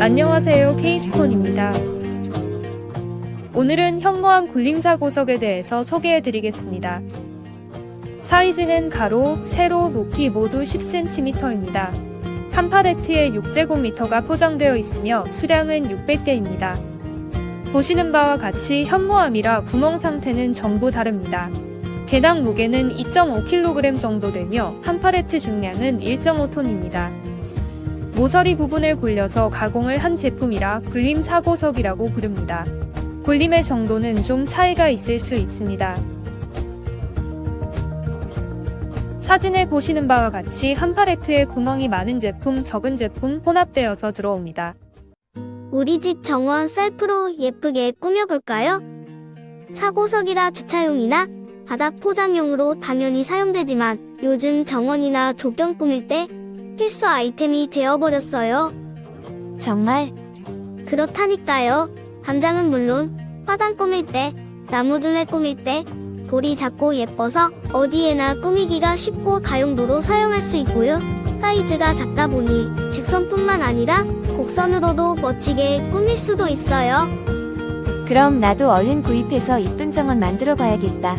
안녕하세요 케이스톤입니다. 오늘은 현무암 굴림사 고석에 대해서 소개해드리겠습니다. 사이즈는 가로, 세로, 높이 모두 10cm입니다. 한 팔레트에 6제곱미터가 포장되어 있으며 수량은 600개입니다. 보시는 바와 같이 현무암이라 구멍 상태는 전부 다릅니다. 개당 무게는 2.5kg 정도 되며 한 팔레트 중량은 1.5톤입니다. 모서리 부분을 굴려서 가공을 한 제품이라 굴림 사고석이라고 부릅니다. 굴림의 정도는 좀 차이가 있을 수 있습니다. 사진에 보시는 바와 같이 한 팔레트에 구멍이 많은 제품, 적은 제품 혼합되어서 들어옵니다. 우리 집 정원 셀프로 예쁘게 꾸며볼까요? 사고석이라 주차용이나 바닥 포장용으로 당연히 사용되지만 요즘 정원이나 조경 꾸밀 때 필수 아이템이 되어버렸어요. 정말 그렇다니까요. 담장은 물론 화단 꾸밀 때, 나무둘레 꾸밀 때 돌이 작고 예뻐서 어디에나 꾸미기가 쉽고 다용도로 사용할 수 있고요. 사이즈가 작다 보니 직선뿐만 아니라 곡선으로도 멋지게 꾸밀 수도 있어요. 그럼 나도 얼른 구입해서 이쁜 정원 만들어 봐야겠다.